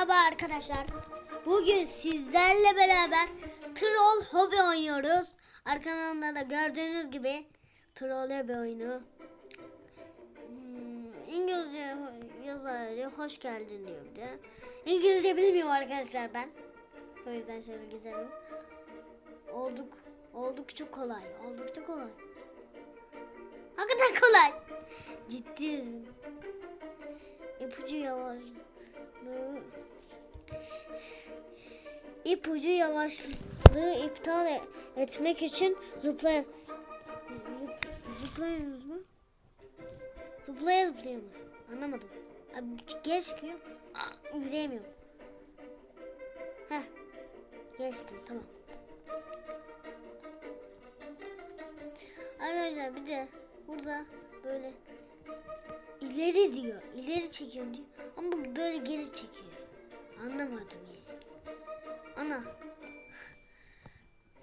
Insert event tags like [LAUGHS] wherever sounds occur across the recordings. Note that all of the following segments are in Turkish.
Merhaba arkadaşlar. Bugün sizlerle beraber Troll Hobby oynuyoruz. Arkamda da gördüğünüz gibi Troll Hobby oyunu. Hmm, İngilizce yazarı hoş geldin diyor bir de. İngilizce bilmiyorum arkadaşlar ben. O yüzden şöyle güzelim. Olduk, oldukça kolay. Oldukça kolay. Hakikaten kolay. Ciddiyim. İpucu yavaşlığı İpucu yavaşlığı iptal e- etmek için zıplay zıplayıyoruz mu? Zıplaya zıplaya mı? Anlamadım. Abi geri çıkıyor. Aa. Heh. Geçtim tamam. Arkadaşlar bir de burada böyle ileri diyor. İleri çekiyorum diyor. Ama böyle geri çekiyor. Anlamadım yani. Ana.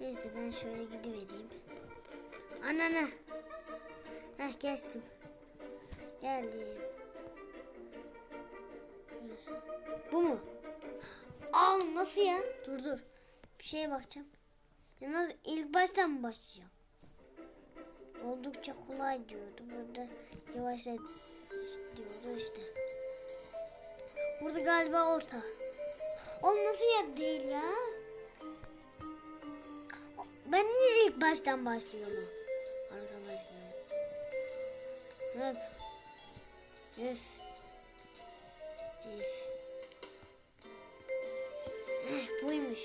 Neyse ben şöyle gidivereyim. Anana. Heh geçtim. Geldim. Burası. Bu mu? Aa nasıl ya? Dur dur. Bir şeye bakacağım. Ya nasıl ilk baştan mı başlayacağım? Oldukça kolay diyordu. Burada yavaşla diyordu işte. Burada galiba orta. O nasıl yer değil ya? Ben niye ilk baştan başlıyorum arkadaşlar? Hep. Üf. Üf. Eh, buymuş.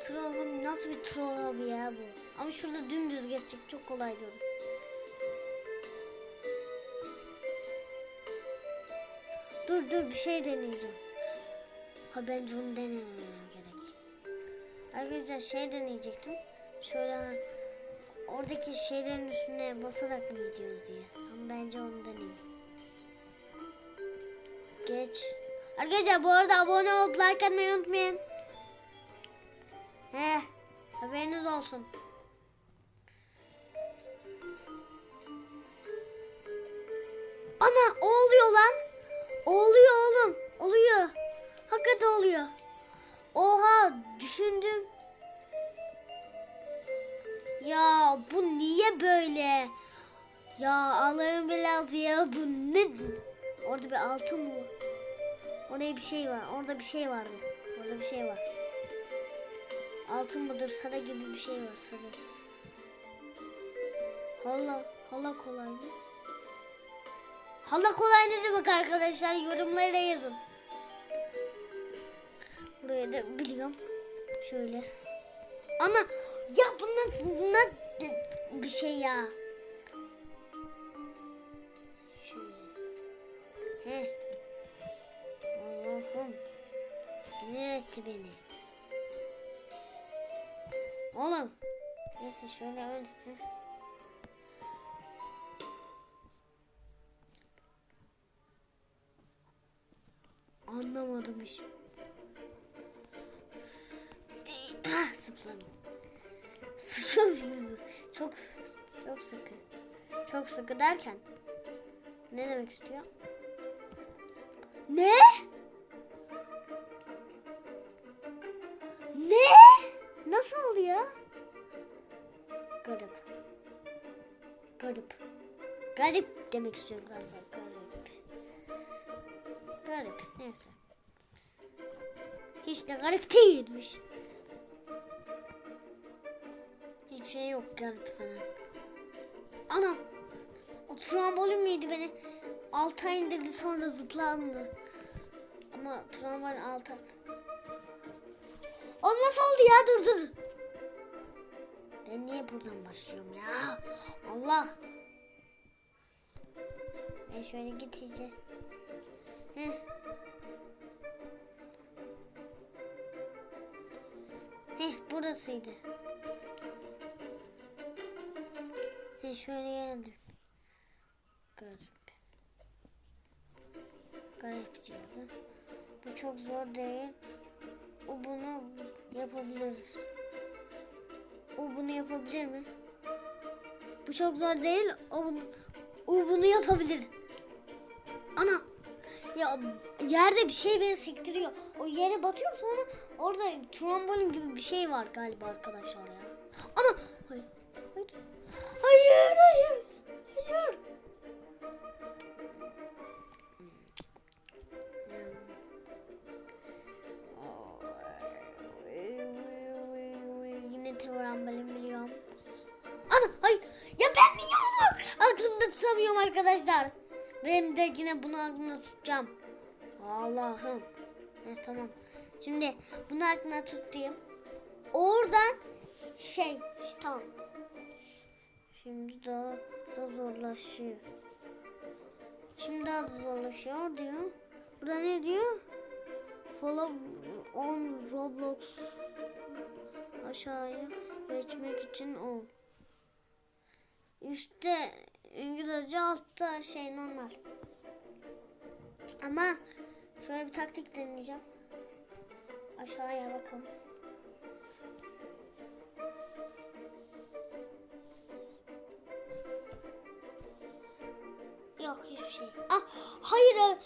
Troll abi nasıl bir troll abi ya bu? Ama şurada dümdüz geçecek çok kolay diyoruz. Dur dur bir şey deneyeceğim. Ha bence onu denemem gerek. Arkadaşlar şey deneyecektim. Şöyle oradaki şeylerin üstüne basarak mı gidiyoruz diye. Ama bence onu deneyeyim. Geç. Arkadaşlar bu arada abone olup like atmayı unutmayın. He, haberiniz olsun. Ana o oluyor lan. Oluyor oğlum. Oluyor. Hakikaten oluyor. Oha düşündüm. Ya bu niye böyle? Ya Allah'ın belası ya bu ne? Orada bir altın mı? var? Orada bir şey var. Orada bir şey vardı. Orada bir şey var. Altın mıdır? Sarı gibi bir şey var. Sarı. Hala, hala kolay mı? Hala kolay ne demek arkadaşlar? Yorumlara yazın. Buraya da biliyorum. Şöyle. Ana ya bunlar, bunlar bir şey ya. Şöyle. Heh. Allah'ım. Sinir etti beni. Oğlum. Neyse şöyle öyle. Heh. Zıpladım. [CLEARS THROAT] Çok çok çok sıkı. Çok sıkı derken ne demek istiyor? Ne? Ne? Nasıl oluyor? Garip. Garip. Garip demek istiyorum galiba. Garip. Garip. Neyse. Hiç de garip değilmiş. Hiçbir şey yok garip falan. Anam. O trambolin miydi beni? Alta indirdi sonra zıplandı. Ama trambolin alta. O nasıl oldu ya dur dur. Ben niye buradan başlıyorum ya? Allah. Ben şöyle iyice. Heh. Burasıydı. Heh şöyle geldim. Garip. Garip diyordu. Bu çok zor değil. O bunu yapabilir. O bunu yapabilir mi? Bu çok zor değil. O bunu, o bunu yapabilir. Ya yerde bir şey beni sektiriyor. O yere batıyorum sonra orada trambolin gibi bir şey var galiba arkadaşlar ya. Ana! Hayır. Hayır. Hayır, hayır. Yine trambolin biliyorum. Ana! Hayır. Ya ben niye onu aklımda tutamıyorum arkadaşlar. Benim de yine bunu aklımda tutacağım. Allah'ım. Heh, tamam. Şimdi bunu aklımda tutayım. Oradan şey tamam. Şimdi daha da zorlaşıyor. Şimdi daha da zorlaşıyor diyor. Burada ne diyor? Follow on Roblox aşağıya geçmek için o. Üstte İngilizce altta şey normal. Ama şöyle bir taktik deneyeceğim. Aşağıya bakalım. Yok hiçbir şey. Ah hayır ya.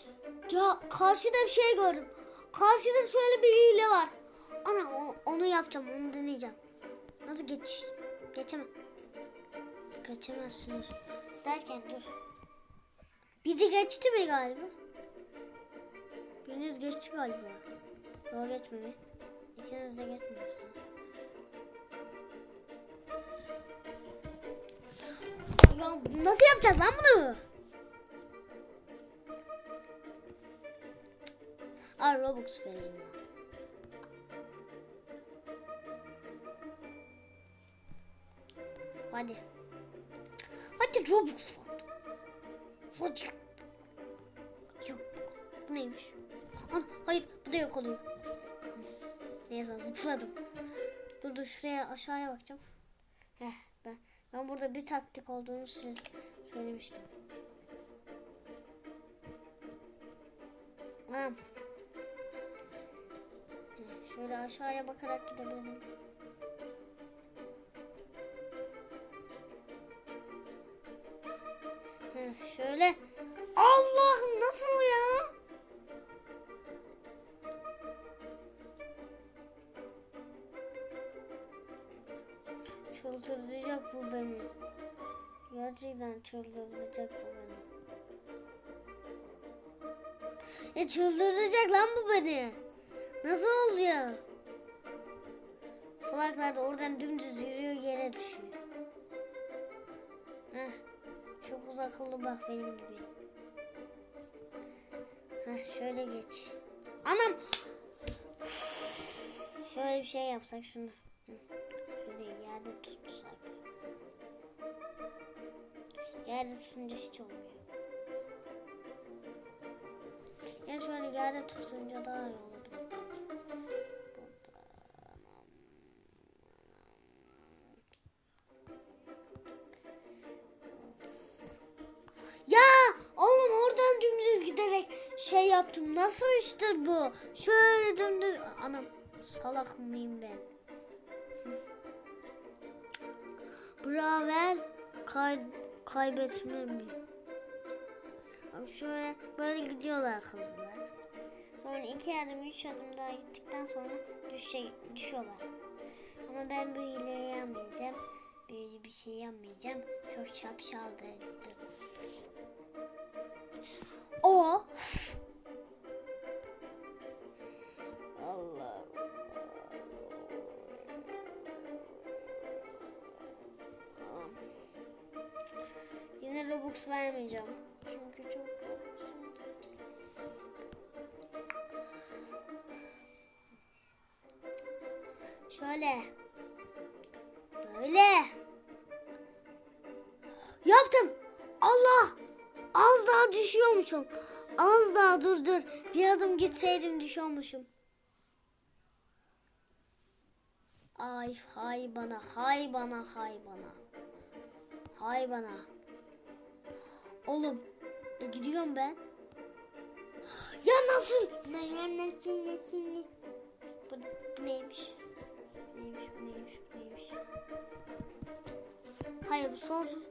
ya karşıda bir şey gördüm. Karşıda şöyle bir hile var. Ana onu yapacağım onu deneyeceğim. Nasıl geç? Geçemem. Geçemezsiniz. Derken dur. Biri geçti mi galiba? Biriniz geçti galiba. Yok geçmemi. İkiniz de geçmiyorsunuz. Ya nasıl yapacağız lan bunu? Al Robux vereyim lan. Hadi. Hadi Robux var. Hadi. Yok. Bu neymiş? An, hayır bu da yok oluyor. Neyse zıpladım. Dur dur şuraya aşağıya bakacağım. Heh, ben, ben burada bir taktik olduğunu size söylemiştim. Tamam. Şöyle aşağıya bakarak gidebilirim. Şöyle. Allah'ım nasıl o ya? Çıldıracak bu beni. Gerçekten çıldıracak bu beni. Ya çıldıracak lan bu beni. Nasıl oluyor? Salaklar da oradan dümdüz yürüyor yere düşüyor. Heh. Çok uzak akıllı bak benim gibi. Heh, şöyle geç. Anam! Şöyle bir şey yapsak şunu. Şöyle yerde tutsak. Yerde tutunca hiç olmuyor. Yani şöyle yerde tutunca daha iyi olabilir şey yaptım. Nasıl iştir bu? Şöyle dümdüz. Anam salak mıyım ben? Bravel kay kaybetme mi? Şöyle böyle gidiyorlar kızlar. Sonra iki adım üç adım daha gittikten sonra düşe, düşüyorlar. Ama ben bu hileyi. Böyle bir şey yapmayacağım. Çok şapşaldı. O Allah Yine Robux vermeyeceğim. Çünkü çok. Şöyle. Böyle. Yaptım. Allah. Az daha düşüyormuşum. Az daha dur dur. Bir adım gitseydim düşüyormuşum. Ay hay bana hay bana hay bana. Hay bana. Oğlum e, gidiyorum ben. Ya nasıl? Ne ya nasıl nasıl nasıl? Bu, bu neymiş? Neymiş bu neymiş bu neymiş? Hayır bu sonsuz.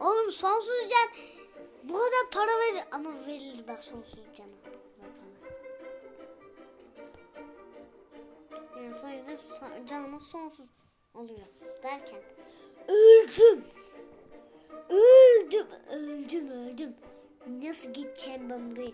Oğlum sonsuz can. Bu kadar para verir ama verilir bak sonsuz cana. Yani sonuçta sa- canımız sonsuz oluyor derken öldüm. Öldüm, öldüm, öldüm. Nasıl geçeceğim ben? Burayı...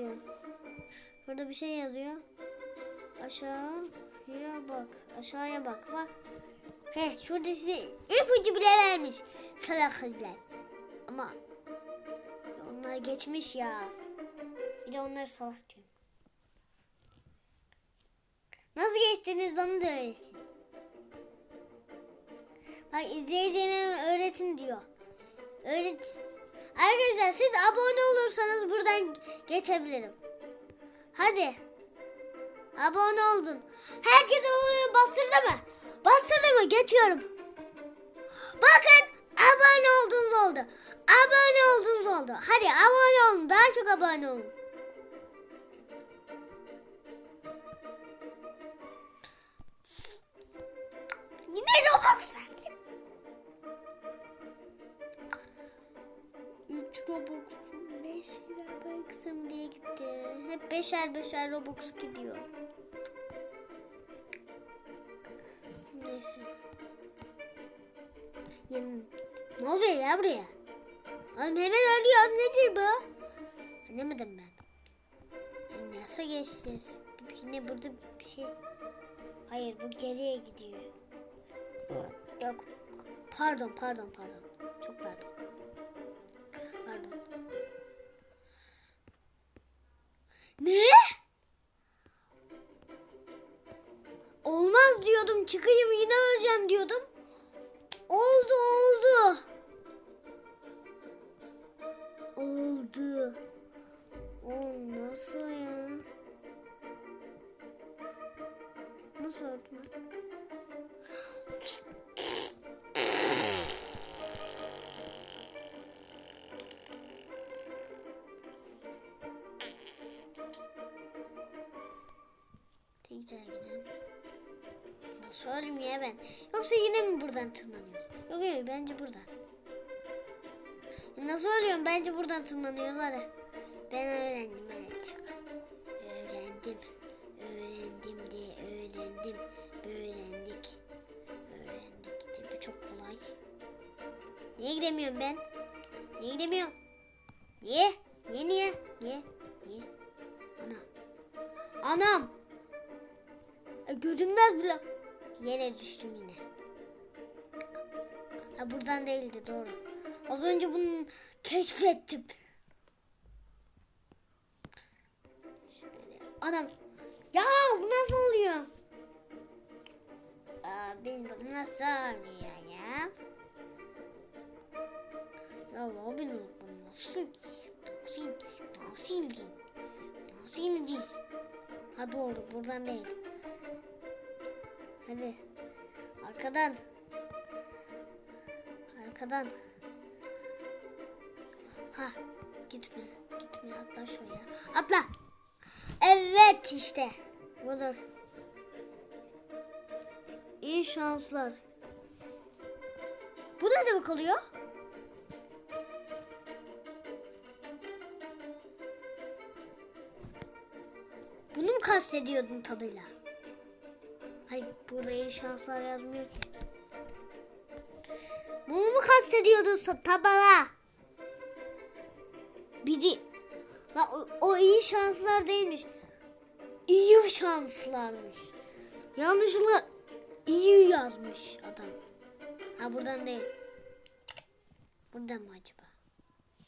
yaşıyor. Şurada bir şey yazıyor. Aşağıya bak. Aşağıya bak bak. He şurada size ipucu bile vermiş. Salak kızlar. Ama onlar geçmiş ya. Bir de onları salak diyorum. Nasıl geçtiniz bana da öğretin. Bak izleyicilerine öğretin diyor. Öğret. Arkadaşlar siz abone olursanız buradan geçebilirim. Hadi. Abone oldun. Herkes abone bastırdı mı? Bastırdı mı? Geçiyorum. Bakın abone oldunuz oldu. Abone oldunuz oldu. Hadi abone olun. Daha çok abone olun. Yine Robux Robux 5 Robux'um diye gitti. Hep beşer beşer Robux gidiyor. Neyse. Yeni... Ne oluyor ya buraya? Oğlum hemen ölüyoruz. Nedir bu? Anlamadım ben. Nasıl geçeceğiz? Yine burada bir şey... Hayır bu geriye gidiyor. Yok. Pardon pardon pardon. Çok. Pardon. Ne? Olmaz Öldüm ya ben? Yoksa yine mi buradan tırmanıyoruz? Yok yok bence buradan. Nasıl ölüyorum? Bence buradan tırmanıyoruz hadi. Ben öğrendim çok. Öğrendim. Öğrendim diye öğrendim. Öğrendik. Öğrendik diye bu çok kolay. Niye gidemiyorum ben? Niye gidemiyorum? Niye? Niye niye? Niye? Niye? Ana. Anam. E, görünmez bile. Yere düştüm yine. Ha, buradan değildi doğru. Az önce bunu keşfettim. Şöyle. Anam. Ya bu nasıl oluyor? Aa, benim bu nasıl oluyor ya? Ya Hood bu nasıl? Nasıl? Nasıl? Nasıl değil? Ha doğru buradan değil. Hadi. Arkadan. Arkadan. Ha gitme. Gitme atla şuraya. Atla. Evet işte. Budur. İyi şanslar. Bu ne demek oluyor? Bunu mu kastediyordun tabela? Hayır burada iyi şanslar yazmıyor ki. Bunu mu kastediyordun tabela? Biri. La, o, o iyi şanslar değilmiş. İyi şanslarmış. Yanlışlıkla iyi yazmış adam. Ha buradan değil. Buradan mı acaba?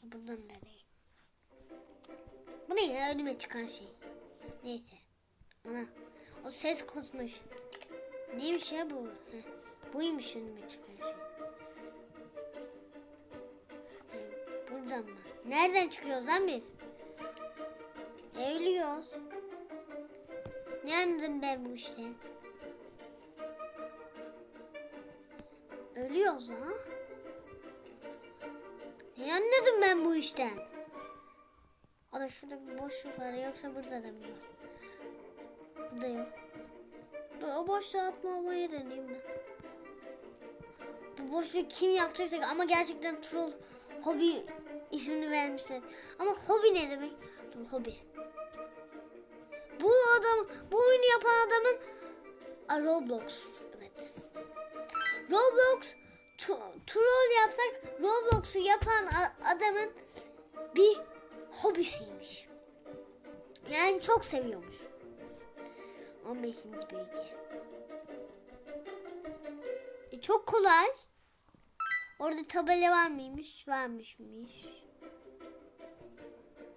Buradan da değil. Bu ne ya önüme çıkan şey. Neyse. Ana. O ses kısmış. Neymiş ya bu? Heh, buymuş önüme çıkan şey. Ee, buradan mı? Nereden çıkıyoruz lan biz? Evliyoruz. Ne anladım ben bu işten? Ölüyoruz ha? Ne anladım ben bu işten? Ana şurada bir boşluk var yoksa burada da mı var? Burada yok. O boşluğu atmamayı deneyeyim ben. Bu boşluğu kim yaptıysa ama gerçekten troll hobi ismini vermişler. Ama hobi ne demek? Dur hobi. Bu adam, bu oyunu yapan adamın Aa, Roblox. Evet. Roblox troll yapsak Roblox'u yapan a- adamın bir hobisiymiş. Yani çok seviyormuş. 15. bölge. E, çok kolay. Orada tabela var mıymış? Varmışmış.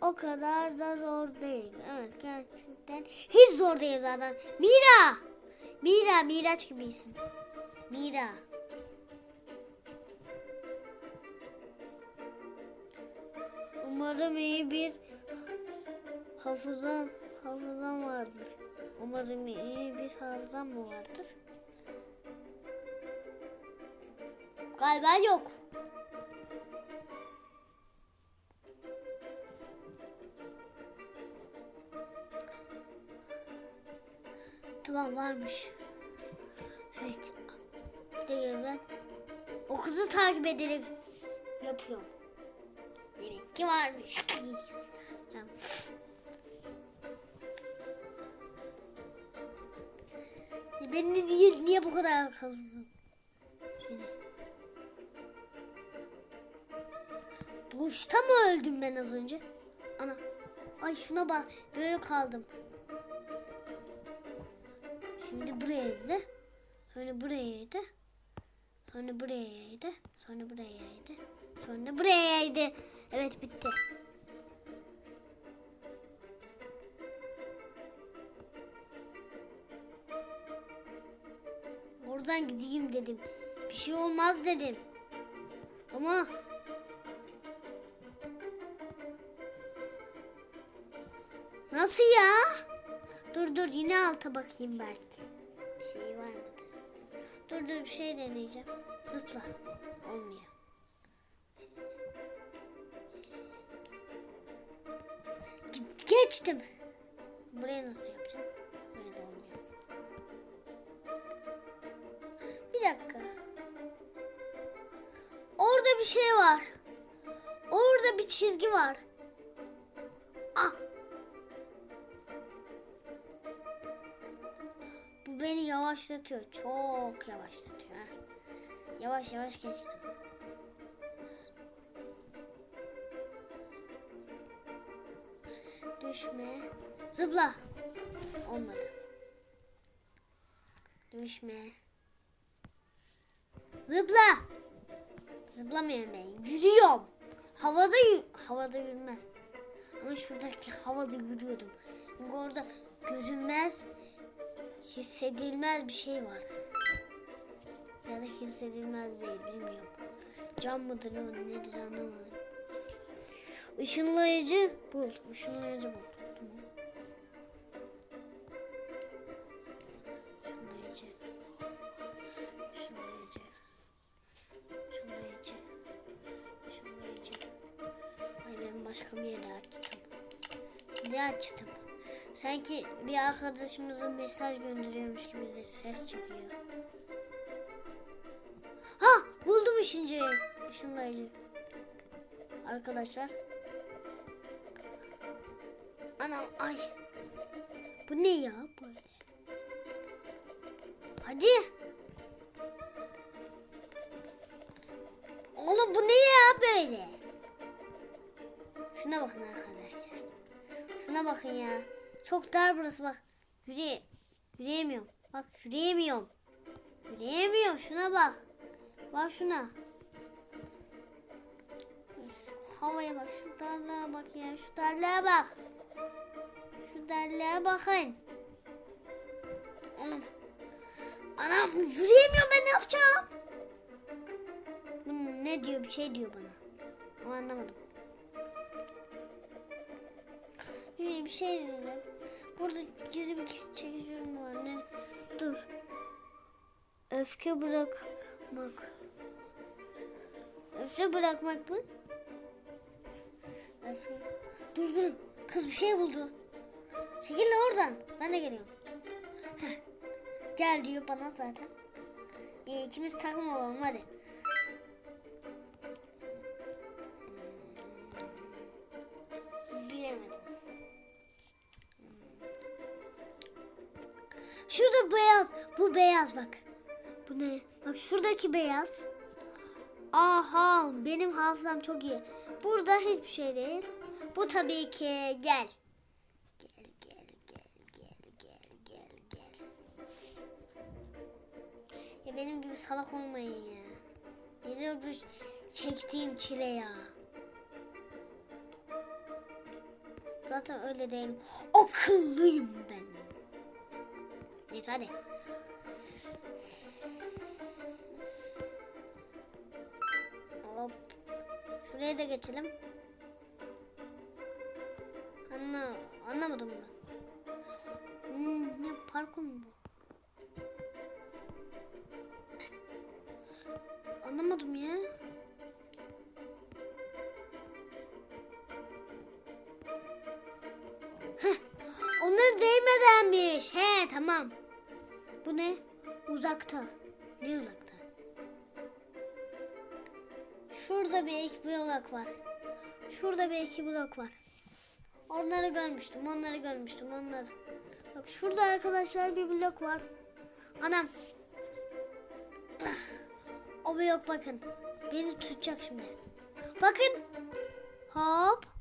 O kadar da zor değil. Evet gerçekten. Hiç zor değil zaten. Mira! Mira, Miraç gibisin. Mira. Umarım iyi bir hafızam, hafızam vardır. Umarım iyi bir hafızam mı vardır? Galiba yok. Tamam varmış. Evet. Bir ben o kızı takip ederek yapıyorum. Demek ki varmış. [LAUGHS] Ya. Ben de değil, niye bu kadar akıllısın? Boşta mı öldüm ben az önce? Ana. Ay şuna bak. Böyle kaldım. Şimdi buraya yedi. Sonra buraya yedi. Sonra buraya yedi. Sonra buraya yedi. Sonra buraya yedi. Evet bitti. Oradan gideyim dedim. Bir şey olmaz dedim. Ama Nasıl ya? Dur dur yine alta bakayım belki. Bir şey var mıdır? Dur dur bir şey deneyeceğim. Zıpla. Olmuyor. Ge- Geçtim. Buraya nasıl yapacağım? Şey var. Orada bir çizgi var. Ah. Bu beni yavaşlatıyor. Çok yavaşlatıyor. Ha. Yavaş yavaş geçtim. Düşme. Zıpla. Olmadı. Düşme. Zıpla. Zıplamıyorum ben. Yürüyorum. Havada yü- havada yürümez. Ama şuradaki havada yürüyordum. Çünkü orada görünmez, hissedilmez bir şey var. Ya da hissedilmez değil bilmiyorum. Cam mıdır o nedir anlamadım. Işınlayıcı bul. Işınlayıcı bul. Başka bir yere açtım. Ne açtım? Sanki bir arkadaşımıza mesaj gönderiyormuş gibi de ses çıkıyor. Ha buldum ışıncıyı. Işınlayıcı. Arkadaşlar. Anam ay. Bu ne ya böyle? Hadi. Oğlum bu ne ya böyle? Şuna bakın arkadaşlar. Şuna bakın ya. Çok dar burası bak. Yürüye yürüyemiyorum. Bak yürüyemiyorum. Yürüyemiyorum. Şuna bak. Bak şuna. Şu havaya bak. Şu darlığa bak ya. Şu darlığa bak. Şu darlığa bakın. Anam. Yürüyemiyorum ben ne yapacağım? Ne diyor bir şey diyor bana. Ama anlamadım. Bir, bir şey dedi. Burada gizli bir çekici ürün var. Ne? Dur. Öfke bırakmak. Öfke bırakmak mı? Öfke. Dur dur. Kız bir şey buldu. Çekil oradan. Ben de geliyorum. Heh. Gel diyor bana zaten. İyi ikimiz takım olalım hadi. Bak. Bu ne? Bak şuradaki beyaz. Aha benim hafızam çok iyi. Burada hiçbir şey değil. Bu tabii ki gel. Gel gel gel gel gel gel gel. Ya benim gibi salak olmayın ya. Nedir bu çektiğim çile ya. Zaten öyle değilim. Akıllıyım ben. Neyse hadi. Hop. Şuraya da geçelim. Anla, anlamadım ben. Hmm, ne parkur mu bu? Anlamadım ya. Heh, onları değmedenmiş. He tamam. Bu ne? Uzakta. Ne uzakta? Şurada bir iki blok var. Şurada bir iki blok var. Onları görmüştüm, onları görmüştüm, onları. Bak şurada arkadaşlar bir blok var. Anam. O blok bakın. Beni tutacak şimdi. Bakın. Hop.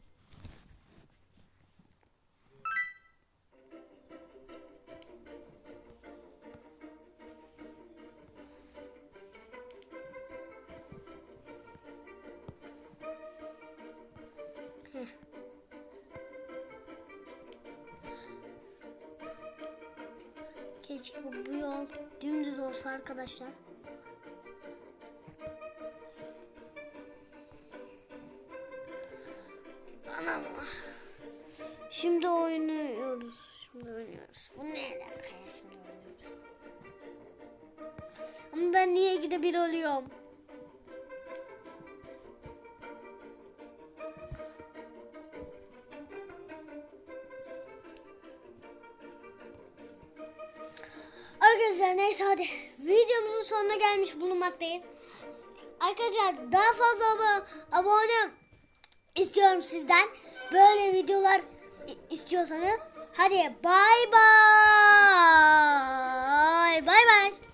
Keşke bu, yol dümdüz olsa arkadaşlar. Anam. Şimdi oynuyoruz. Şimdi oynuyoruz. Bu ne alaka ya şimdi oynuyoruz. Ama ben niye gide bir oluyorum? Arkadaşlar neyse hadi videomuzun sonuna gelmiş bulunmaktayız. Arkadaşlar daha fazla abone, abone istiyorum sizden. Böyle videolar istiyorsanız hadi bay bay. Bay bay.